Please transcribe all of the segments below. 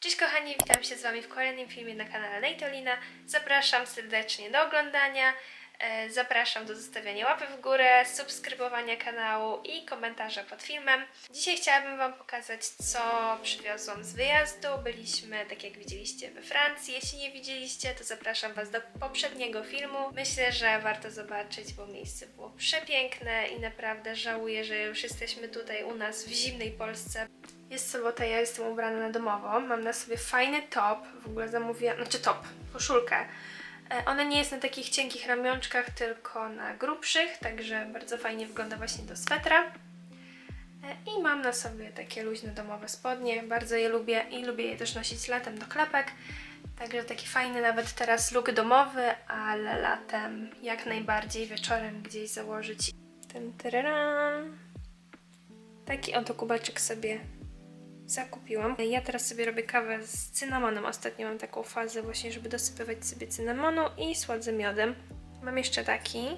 Cześć kochani, witam się z Wami w kolejnym filmie na kanale Nejtolina. Zapraszam serdecznie do oglądania, zapraszam do zostawiania łapy w górę, subskrybowania kanału i komentarza pod filmem. Dzisiaj chciałabym Wam pokazać, co przywiozłam z wyjazdu. Byliśmy, tak jak widzieliście, we Francji. Jeśli nie widzieliście, to zapraszam Was do poprzedniego filmu. Myślę, że warto zobaczyć, bo miejsce było przepiękne i naprawdę żałuję, że już jesteśmy tutaj u nas w zimnej Polsce. Jest sobota, ja jestem ubrana na domowo. Mam na sobie fajny top, w ogóle zamówiłam, znaczy top, koszulkę. E, Ona nie jest na takich cienkich ramionczkach, tylko na grubszych, także bardzo fajnie wygląda właśnie do swetra. E, I mam na sobie takie luźne domowe spodnie, bardzo je lubię i lubię je też nosić latem do klapek. Także taki fajny nawet teraz look domowy, ale latem jak najbardziej wieczorem gdzieś założyć. Ten. Taki oto kubeczek sobie zakupiłam. Ja teraz sobie robię kawę z cynamonem. Ostatnio mam taką fazę właśnie, żeby dosypywać sobie cynamonu i słodzę miodem. Mam jeszcze taki.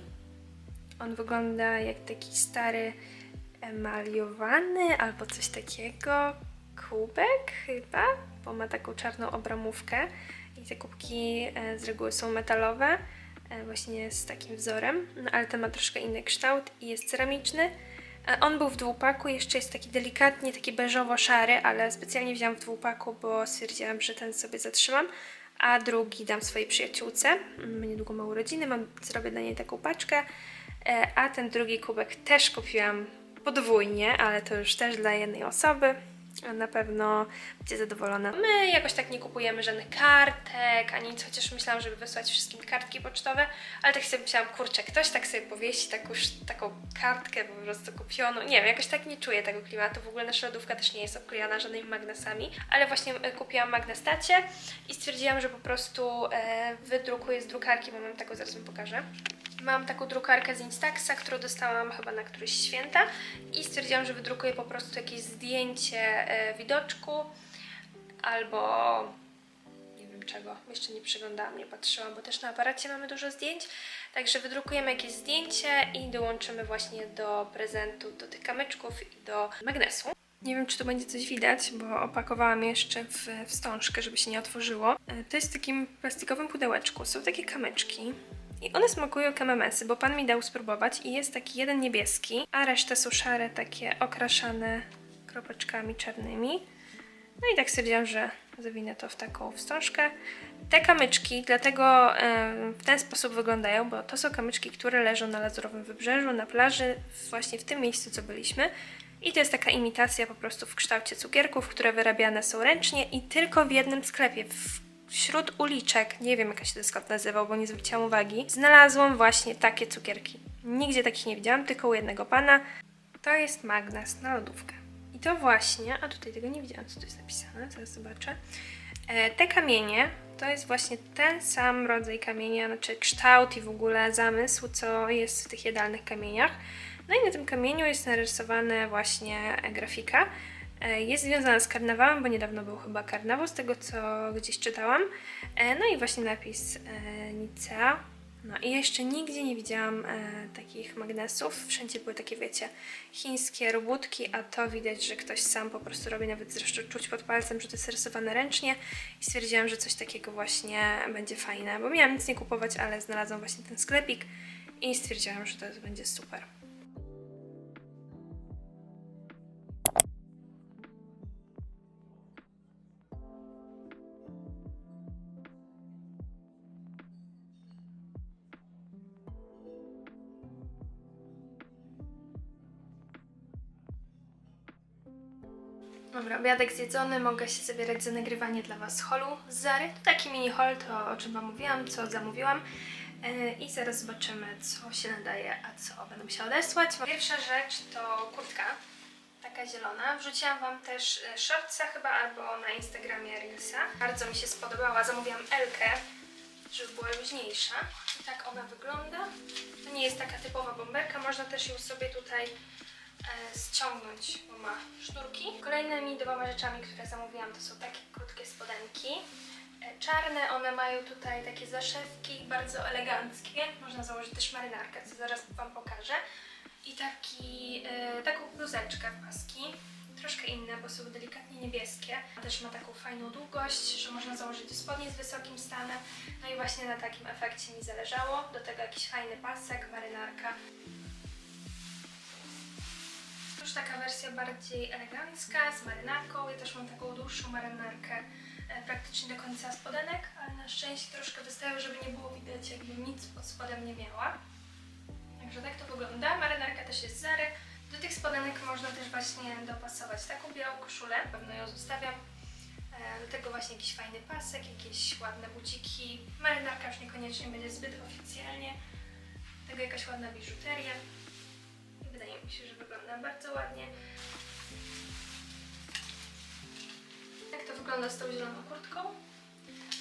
On wygląda jak taki stary emaliowany albo coś takiego. Kubek chyba, bo ma taką czarną obramówkę i te kubki e, z reguły są metalowe, e, właśnie z takim wzorem, no ale ten ma troszkę inny kształt i jest ceramiczny. E, On był w dwupaku, jeszcze jest taki delikatnie, taki beżowo-szary, ale specjalnie wziąłam w dwupaku, bo stwierdziłam, że ten sobie zatrzymam, a drugi dam swojej przyjaciółce. Mm, Niedługo ma urodziny, mam, zrobię dla niej taką paczkę, E, a ten drugi kubek też kupiłam podwójnie, ale to już też dla jednej osoby. Na pewno będzie zadowolona. My jakoś tak nie kupujemy żadnych kartek, ani nic, chociaż myślałam, żeby wysłać wszystkim kartki pocztowe, ale tak sobie myślałam, kurczę, ktoś tak sobie powiesi taką, taką kartkę po prostu kupioną. Nie wiem, jakoś tak nie czuję tego klimatu. W ogóle nasza lodówka też nie jest oklejana żadnymi magnesami, ale właśnie e, kupiłam magnestacie i stwierdziłam, że po prostu e, wydrukuję z drukarki, bo mam taką, zaraz Wam pokażę. Mam taką drukarkę z Instaxa, którą dostałam chyba na któryś święta i stwierdziłam, że wydrukuję po prostu jakieś zdjęcie e, widoczku albo nie wiem czego, jeszcze nie przeglądałam, nie patrzyłam, bo też na aparacie mamy dużo zdjęć. Także wydrukujemy jakieś zdjęcie i dołączymy właśnie do prezentu, do tych kamyczków i do magnesu. Nie wiem, czy tu będzie coś widać, bo opakowałam jeszcze w wstążkę, żeby się nie otworzyło. E, To jest w takim plastikowym pudełeczku. Są takie kamyczki. I one smakują jak MMS-y, bo pan mi dał spróbować i jest taki jeden niebieski, a reszta są szare, takie okraszane kropeczkami czarnymi. No i tak stwierdziłam, że zawinę to w taką wstążkę. Te kamyczki dlatego w ten sposób wyglądają, bo to są kamyczki, które leżą na Lazurowym Wybrzeżu, na plaży, właśnie w tym miejscu, co byliśmy. I to jest taka imitacja po prostu w kształcie cukierków, które wyrabiane są ręcznie i tylko w jednym sklepie, w wśród uliczek, nie wiem jak się ten sklep nazywał, bo nie zwróciłam uwagi, znalazłam właśnie takie cukierki. Nigdzie takich nie widziałam, tylko u jednego pana. To jest magnes na lodówkę. I to właśnie, a tutaj tego nie widziałam, co tu jest napisane, zaraz zobaczę. E, te kamienie to jest właśnie ten sam rodzaj kamienia, znaczy kształt i w ogóle zamysł, co jest w tych jadalnych kamieniach. No i na tym kamieniu jest narysowana właśnie grafika. E, Jest związana z karnawałem, bo niedawno był chyba karnawał, z tego co gdzieś czytałam. E, No i właśnie napis e, Nicea. No i jeszcze nigdzie nie widziałam takich magnesów. Wszędzie były takie, wiecie, chińskie robótki, a to widać, że ktoś sam po prostu robi, nawet zresztą czuć pod palcem, że to jest rysowane ręcznie i stwierdziłam, że coś takiego właśnie będzie fajne, bo miałam nic nie kupować, ale znalazłam właśnie ten sklepik i stwierdziłam, że to będzie super. Dobra, obiadek zjedzony, mogę się zabierać za nagrywanie dla Was holu z Zary. Taki mini haul, to o czym Wam mówiłam, co zamówiłam. Yy, I zaraz zobaczymy, co się nadaje, a co będę musiała odesłać. Pierwsza rzecz to kurtka, taka zielona. Wrzuciłam Wam też e, shortsa chyba, albo na Instagramie Reelsa. Bardzo mi się spodobała, zamówiłam Elkę, żeby była luźniejsza. I tak ona wygląda. To nie jest taka typowa bomberka, można też ją sobie tutaj e, ściągnąć, bo ma sznurki. Kolejnymi dwoma rzeczami, które zamówiłam, to są takie krótkie spodenki. E, Czarne, one mają tutaj takie zaszewki, bardzo eleganckie. Można założyć też marynarkę, co zaraz Wam pokażę. I taki, e, taką bluzeczkę w paski. troszkę inne, bo są delikatnie niebieskie. Też ma taką fajną długość, że można założyć do spodni z wysokim stanem. No i właśnie na takim efekcie mi zależało. Do tego jakiś fajny pasek, marynarka. Już taka wersja bardziej elegancka, z marynarką. Ja też mam taką dłuższą marynarkę e, praktycznie do końca spodenek, ale na szczęście troszkę wystają, żeby nie było widać, jakby nic pod spodem nie miała. Także tak to wygląda. Marynarka też jest Zary. Do tych spodenek można też właśnie dopasować taką białą koszulę, pewno ją zostawiam. E, Do tego właśnie jakiś fajny pasek, jakieś ładne buciki. Marynarka już niekoniecznie będzie zbyt oficjalnie. Do tego jakaś ładna biżuteria. Wydaje mi się, że wygląda bardzo ładnie. Jak to wygląda z tą zieloną kurtką?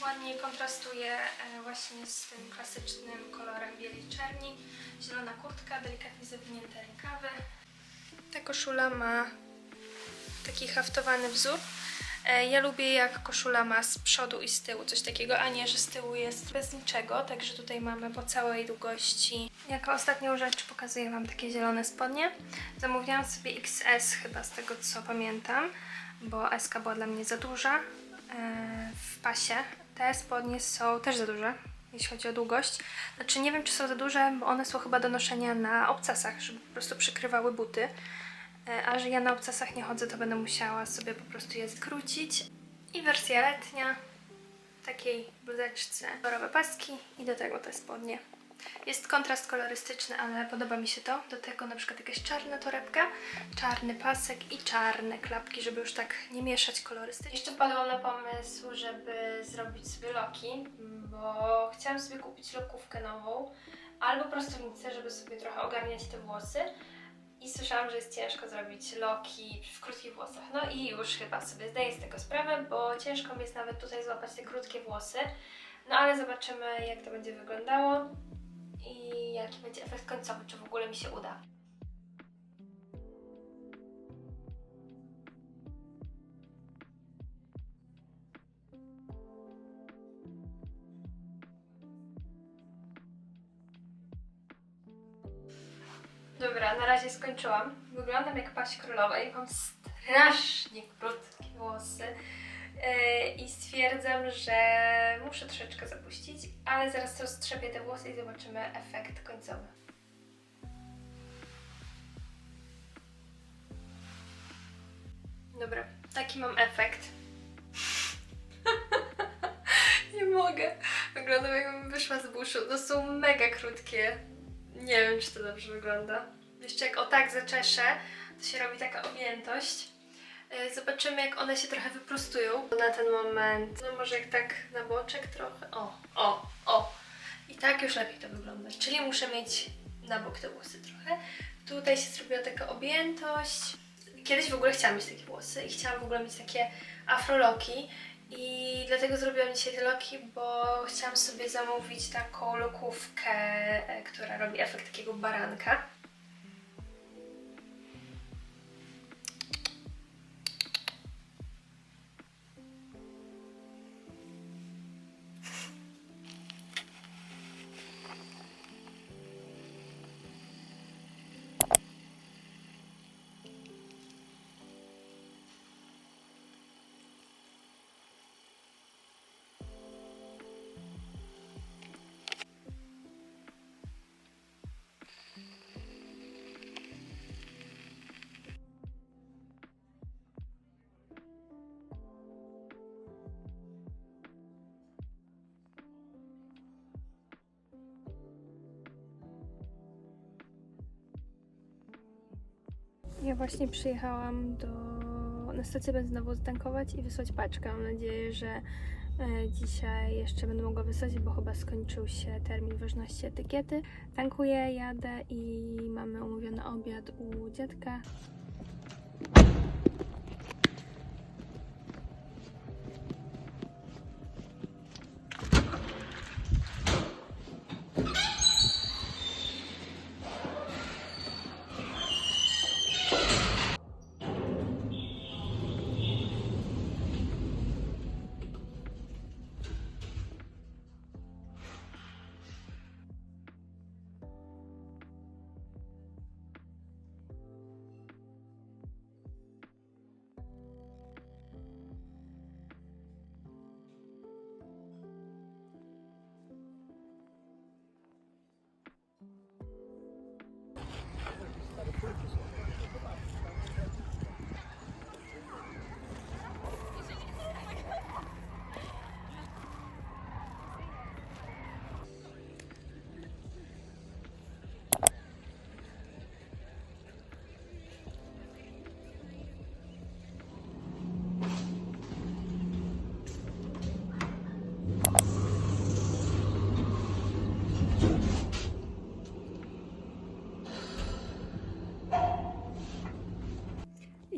Ładnie kontrastuje e, właśnie z tym klasycznym kolorem bieli czerni. Zielona kurtka, delikatnie zawinięte rękawy. Ta koszula ma taki haftowany wzór. E, Ja lubię jak koszula ma z przodu i z tyłu coś takiego, a nie, że z tyłu jest bez niczego. Także tutaj mamy po całej długości. Jako ostatnią rzecz pokazuję Wam takie zielone spodnie. Zamówiłam sobie XS chyba z tego co pamiętam, bo SK była dla mnie za duża e, w pasie. Te spodnie są też za duże, jeśli chodzi o długość. Znaczy nie wiem czy są za duże, bo one są chyba do noszenia na obcasach, żeby po prostu przykrywały buty. E, A że ja na obcasach nie chodzę, to będę musiała sobie po prostu je skrócić. I wersja letnia, takiej bluzeczce, kolorowe paski i do tego te spodnie. Jest kontrast kolorystyczny, ale podoba mi się to. Do tego na przykład jakaś czarna torebka, czarny pasek i czarne klapki, żeby już tak nie mieszać kolorystycznie. Jeszcze padłam na pomysł, żeby zrobić sobie loki, bo chciałam sobie kupić lokówkę nową albo prostownicę, żeby sobie trochę ogarniać te włosy. I słyszałam, że jest ciężko zrobić loki w krótkich włosach. No i już chyba sobie zdaję z tego sprawę, bo ciężko mi jest nawet tutaj złapać te krótkie włosy. No ale zobaczymy, jak to będzie wyglądało i jaki będzie efekt końcowy, czy w ogóle mi się uda. Dobra, na razie skończyłam. Wyglądam jak paść królowej. Mam strasznie krótkie włosy. Yy, I stwierdzam, że muszę troszeczkę zapuścić, ale zaraz roztrzepię te włosy i zobaczymy efekt końcowy. Dobra, taki mam efekt. Nie mogę. Wyglądam jakbym wyszła z buszu. To są mega krótkie. Nie wiem, czy to dobrze wygląda. Jeszcze jak o tak zaczeszę, to się robi taka objętość. E, Zobaczymy, jak one się trochę wyprostują na ten moment. No może jak tak na boczek trochę. O, o, o. I tak już lepiej to wygląda. Czyli muszę mieć na bok te włosy trochę. Tutaj się zrobiła taka objętość. Kiedyś w ogóle chciałam mieć takie włosy i chciałam w ogóle mieć takie afroloki. I dlatego zrobiłam dzisiaj te loki, bo chciałam sobie zamówić taką lokówkę, e, która robi efekt takiego baranka. Ja właśnie przyjechałam do, na stację benzynową zatankować i wysłać paczkę. Mam nadzieję, że e, dzisiaj jeszcze będę mogła wysłać, bo chyba skończył się termin ważności etykiety. Tankuję, jadę i mamy umówiony obiad u dziadka.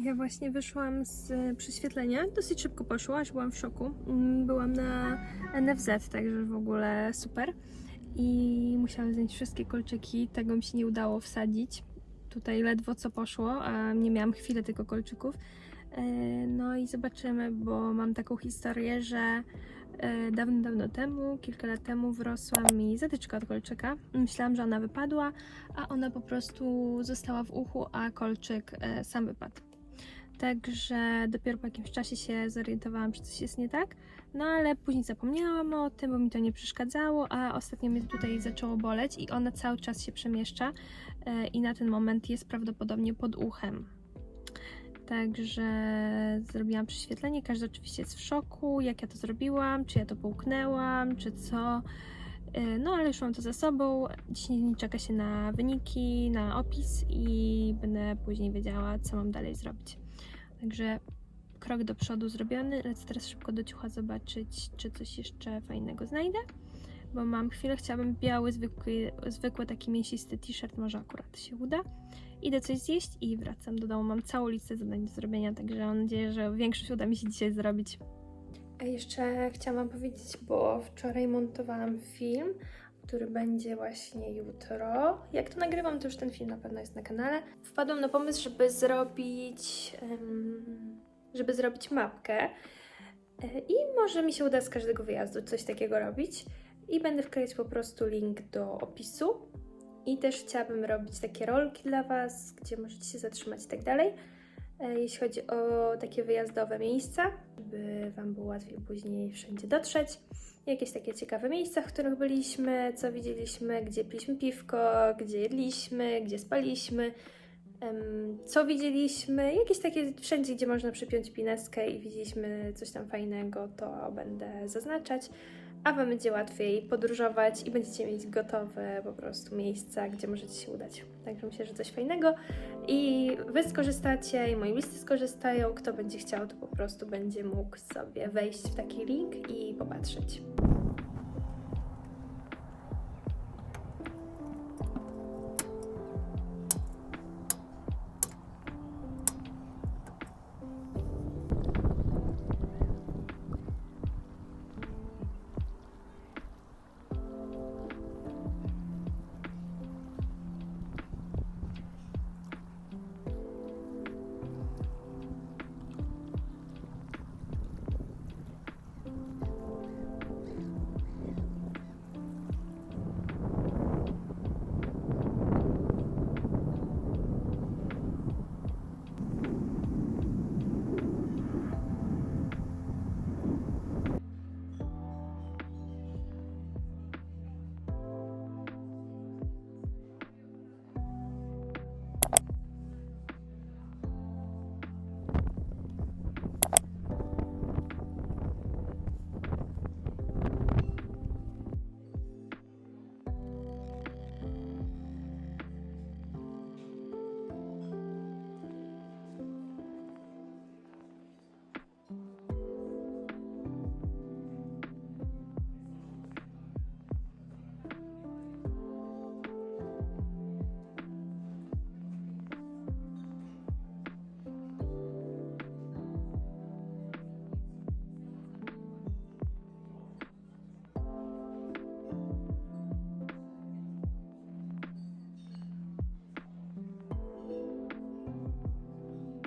Ja właśnie wyszłam z e, prześwietlenia. Dosyć szybko poszło, aż byłam w szoku. Mm, Byłam na NFZ, także w ogóle super. I musiałam zdjąć wszystkie kolczyki. Tego mi się nie udało wsadzić. Tutaj ledwo co poszło, a nie miałam chwilę tylko kolczyków. E, No i zobaczymy, bo mam taką historię, że e, dawno, dawno temu, kilka lat temu wyrosła mi zatyczka od kolczyka. Myślałam, że ona wypadła, a ona po prostu została w uchu, a kolczyk sam wypadł. Także dopiero po jakimś czasie się zorientowałam, że coś jest nie tak. No ale później zapomniałam o tym, bo mi to nie przeszkadzało, a ostatnio mnie tutaj zaczęło boleć i ona cały czas się przemieszcza e, i na ten moment jest prawdopodobnie pod uchem. Także zrobiłam prześwietlenie. Każdy oczywiście jest w szoku, jak ja to zrobiłam, czy ja to połknęłam, czy co. E, No ale już mam to za sobą. 10 dni czeka się na wyniki, na opis i będę później wiedziała, co mam dalej zrobić. Także krok do przodu zrobiony. Lecę teraz szybko do ciucha zobaczyć, czy coś jeszcze fajnego znajdę. Bo mam chwilę, chciałabym biały, zwykły, zwykły taki mięsisty t-shirt, może akurat się uda. Idę coś zjeść i wracam do domu. Mam całą listę zadań do zrobienia, także mam nadzieję, że większość uda mi się dzisiaj zrobić. A jeszcze chciałam powiedzieć, bo wczoraj montowałam film, który będzie właśnie jutro. Jak to nagrywam, to już ten film na pewno jest na kanale. Wpadłam na pomysł, żeby zrobić, żeby zrobić mapkę E, i może mi się uda z każdego wyjazdu coś takiego robić. I będę wklejać po prostu link do opisu. I też chciałabym robić takie rolki dla Was, gdzie możecie się zatrzymać i tak dalej. E, Jeśli chodzi o takie wyjazdowe miejsca, żeby Wam było łatwiej później wszędzie dotrzeć. Jakieś takie ciekawe miejsca, w których byliśmy, co widzieliśmy, gdzie piliśmy piwko, gdzie jedliśmy, gdzie spaliśmy, co widzieliśmy. Jakieś takie wszędzie, gdzie można przypiąć pineskę i widzieliśmy coś tam fajnego, to będę zaznaczać. A Wam będzie łatwiej podróżować i będziecie mieć gotowe po prostu miejsca, gdzie możecie się udać. Także myślę, że coś fajnego i Wy skorzystacie i moi bliscy skorzystają. Kto będzie chciał, to po prostu będzie mógł sobie wejść w taki link i popatrzeć.